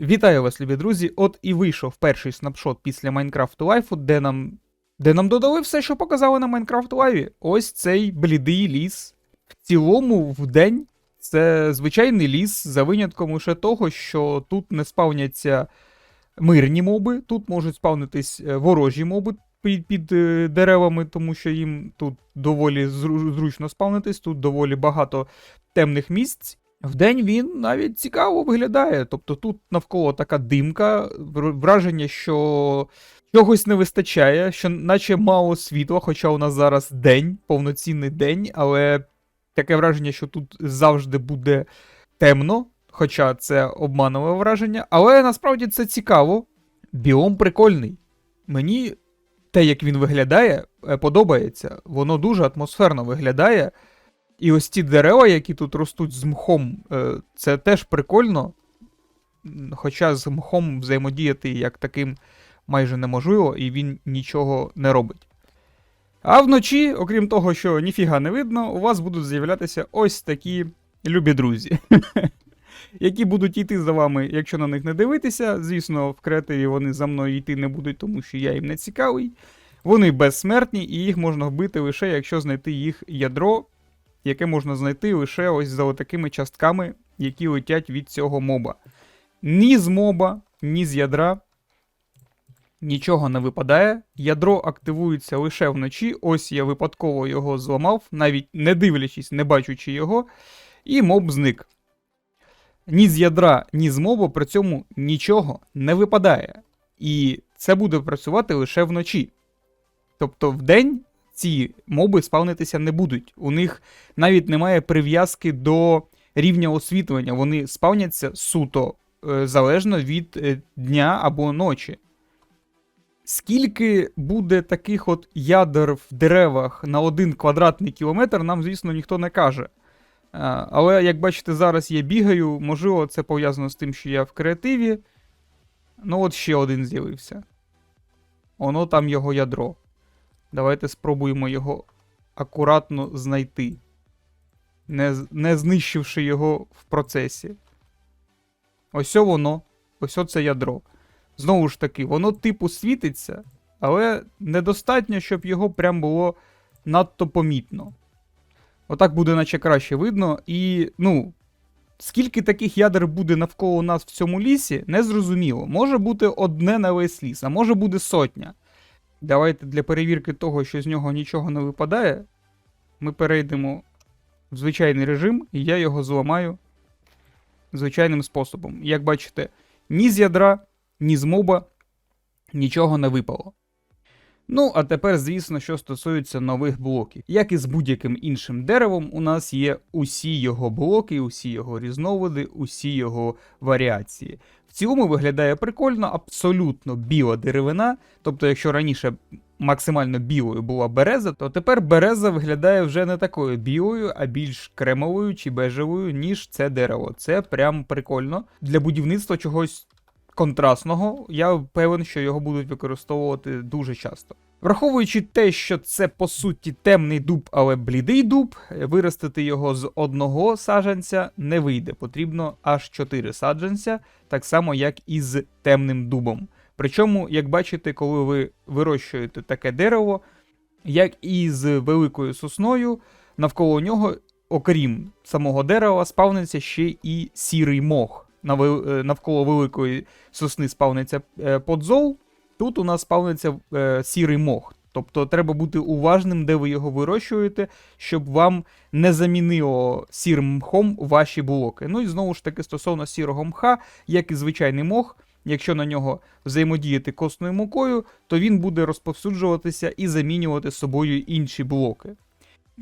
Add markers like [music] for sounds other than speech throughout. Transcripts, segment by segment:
Вітаю вас, любі друзі! От і вийшов перший снапшот після Майнкрафту Лайфу, де нам. Де нам додали все, що показали на Майнкрафт Лайві. Ось цей блідий ліс. В цілому, в день це звичайний ліс, за винятком лише того, що тут не спавняться мирні моби, тут можуть спавнитись е, ворожі моби під, під е, деревами, тому що їм тут доволі зручно спавнитись, тут доволі багато темних місць. Вдень він навіть цікаво виглядає. Тобто тут навколо така димка, враження, що чогось не вистачає, що наче мало світла, хоча у нас зараз день, повноцінний день, але таке враження, що тут завжди буде темно, хоча це обманове враження. Але насправді це цікаво. Біом прикольний. Мені те, як він виглядає, е, подобається. Воно дуже атмосферно виглядає. І ось ті дерева, які тут ростуть з мхом, е, це теж прикольно. Хоча з мхом взаємодіяти як таким майже неможливо, і він нічого не робить. А вночі, окрім того, що ніфіга не видно, у вас будуть з'являтися ось такі любі друзі. [laughs] Які будуть йти за вами, якщо на них не дивитися. Звісно, в креативі вони за мною йти не будуть, тому що я їм не цікавий. Вони безсмертні, і їх можна вбити лише якщо знайти їх ядро, яке можна знайти лише ось за такими частками, які летять від цього моба. Ні з моба, ні з ядра нічого не випадає. Ядро активується лише вночі. Ось я випадково його зламав, навіть не дивлячись, не бачучи його, і моб зник. Ні з ядра, ні з мобу при цьому нічого не випадає. І це буде працювати лише вночі. Тобто вдень ці моби спавнитися не будуть. У них навіть немає прив'язки до рівня освітлення. Вони спавняться суто е, залежно від е, дня або ночі. Скільки буде таких от ядер в деревах на один квадратний кілометр, нам, звісно, ніхто не каже. Але як бачите, зараз я бігаю, можливо, це пов'язано з тим, що я в креативі. Ну, от ще один з'явився. Воно там його ядро. Давайте спробуємо його акуратно знайти, не, не знищивши його в процесі. Ось воно. Ось це ядро. Знову ж таки, воно типу світиться, але недостатньо, щоб його прям було надто помітно. Отак буде, наче краще видно. І, ну, скільки таких ядер буде навколо нас в цьому лісі, незрозуміло. Може бути одне на весь ліс, а може буде сотня. Давайте для перевірки того, що з нього нічого не випадає, ми перейдемо в звичайний режим, і я його зламаю звичайним способом. Як бачите, ні з ядра, ні з моба нічого не випало. Ну, а тепер, звісно, що стосується нових блоків. Як і з будь-яким іншим деревом, у нас є усі його блоки, усі його різновиди, усі його варіації. В цілому виглядає прикольно, абсолютно біла деревина. Тобто, якщо раніше максимально білою була береза, то тепер береза виглядає вже не такою білою, а більш кремовою чи бежевою, ніж це дерево. Це прям прикольно. Для будівництва чогось контрастного, я певен, що його будуть використовувати дуже часто. Враховуючи те, що це по суті темний дуб, але блідий дуб, виростити його з одного саджанця не вийде. Потрібно аж 4 саджанця, так само як і з темним дубом. Причому, як бачите, коли ви вирощуєте таке дерево, як і з великою сосною, навколо нього, окрім самого дерева, спавниться ще і сірий мох. Е, Навколо великої сосни спавниться е, подзол, тут у нас спавниться е, сірий мох. Тобто треба бути уважним, де ви його вирощуєте, щоб вам не замінило сірим мхом ваші блоки. Ну і знову ж таки, стосовно сірого мха, як і звичайний мох, якщо на нього взаємодіяти косною мукою, то він буде розповсюджуватися і замінювати собою інші блоки.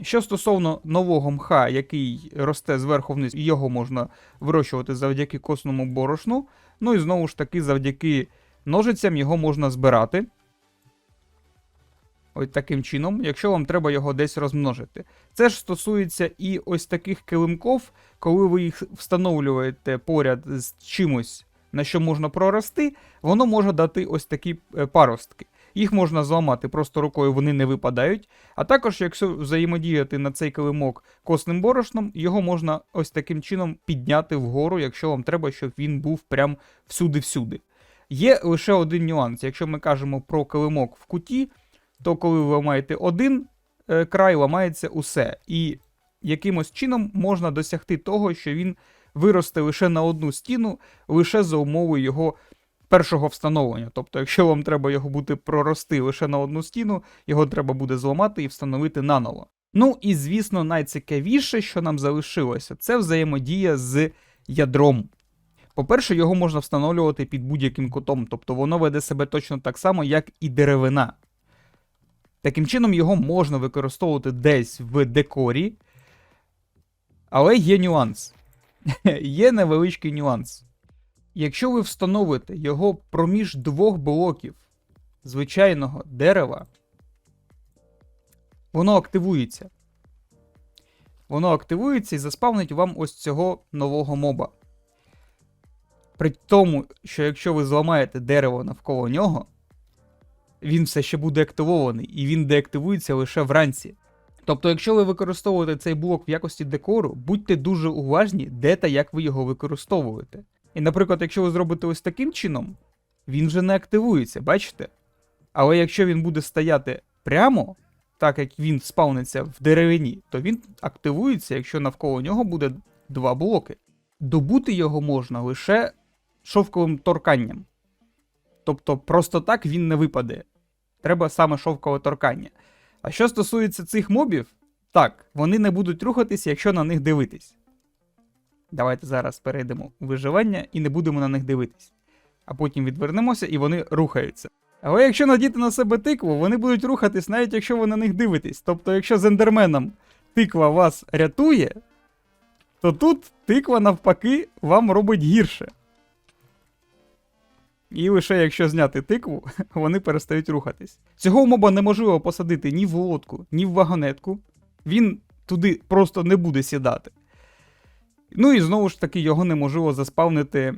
Що стосовно нового мха, який росте зверху вниз, його можна вирощувати завдяки косному борошну. Ну і знову ж таки, завдяки ножицям його можна збирати. Ось таким чином, якщо вам треба його десь розмножити. Це ж стосується і ось таких килимков, коли ви їх встановлюєте поряд з чимось, на що можна прорости, воно може дати ось такі е, паростки. Їх можна зламати просто рукою, вони не випадають. А також, якщо взаємодіяти на цей килимок косним борошном, його можна ось таким чином підняти вгору, якщо вам треба, щоб він був прям всюди-всюди. Є лише один нюанс. Якщо ми кажемо про килимок в куті, то коли ви ламаєте один е, край, ламається усе. І якимось чином можна досягти того, що він виросте лише на одну стіну, лише за умови його першого встановлення. Тобто, якщо вам треба його буде прорости лише на одну стіну, його треба буде зламати і встановити наново. Ну і звісно, найцікавіше, що нам залишилося, це взаємодія з ядром. По-перше, його можна встановлювати під будь-яким кутом, тобто воно веде себе точно так само, як і деревина. Таким чином, його можна використовувати десь в декорі, але є нюанс. [laughs] є невеличкий нюанс. Якщо ви встановите його проміж двох блоків звичайного дерева, воно активується. Воно активується і заспавнить вам ось цього нового моба. При тому, що якщо ви зламаєте дерево навколо нього, він все ще буде активований, і він деактивується лише вранці. Тобто, якщо ви використовуєте цей блок в якості декору, будьте дуже уважні, де та як ви його використовуєте. І, наприклад, якщо ви зробите ось таким чином, він вже не активується, бачите? Але якщо він буде стояти прямо, так як він спавниться в деревині, то він активується, якщо навколо нього буде два блоки. Добути його можна лише шовковим торканням. Тобто просто так він не випаде. Треба саме шовкове торкання. А що стосується цих мобів, так, вони не будуть рухатися, якщо на них дивитись. Давайте зараз перейдемо у виживання і не будемо на них дивитись. А потім відвернемося і вони рухаються. Але якщо надіти на себе тикву, вони будуть рухатись, навіть якщо ви на них дивитесь. Тобто, якщо з ендерменом тиква вас рятує, то тут тиква навпаки вам робить гірше. І лише якщо зняти тикву, [laughs] вони перестають рухатись. Цього моба неможливо посадити ні в лодку, ні в вагонетку. Він туди просто не буде сідати. Ну і знову ж таки, його неможливо заспавнити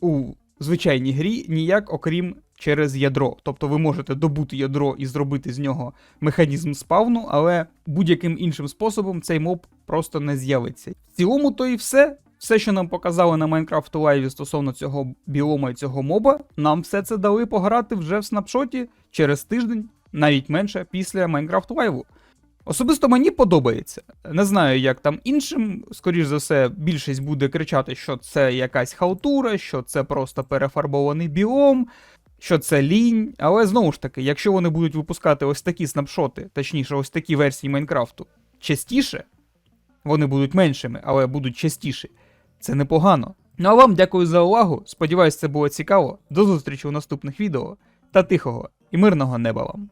у звичайній грі ніяк, окрім через ядро. Тобто ви можете добути ядро і зробити з нього механізм спавну, але будь-яким іншим способом цей моб просто не з'явиться. В цілому, то і все. Все, що нам показали на Minecraft Live стосовно цього біома і цього моба, нам все це дали пограти вже в снапшоті через тиждень, навіть менше після Minecraft Live. Особисто мені подобається. Не знаю, як там іншим. Скоріш за все, більшість буде кричати, що це якась халтура, що це просто перефарбований біом, що це лінь. Але знову ж таки, якщо вони будуть випускати ось такі снапшоти, точніше, ось такі версії Майнкрафту, частіше, вони будуть меншими, але будуть частіші. Це непогано. Ну а вам дякую за увагу. Сподіваюсь, це було цікаво. До зустрічі у наступних відео та тихого і мирного неба вам.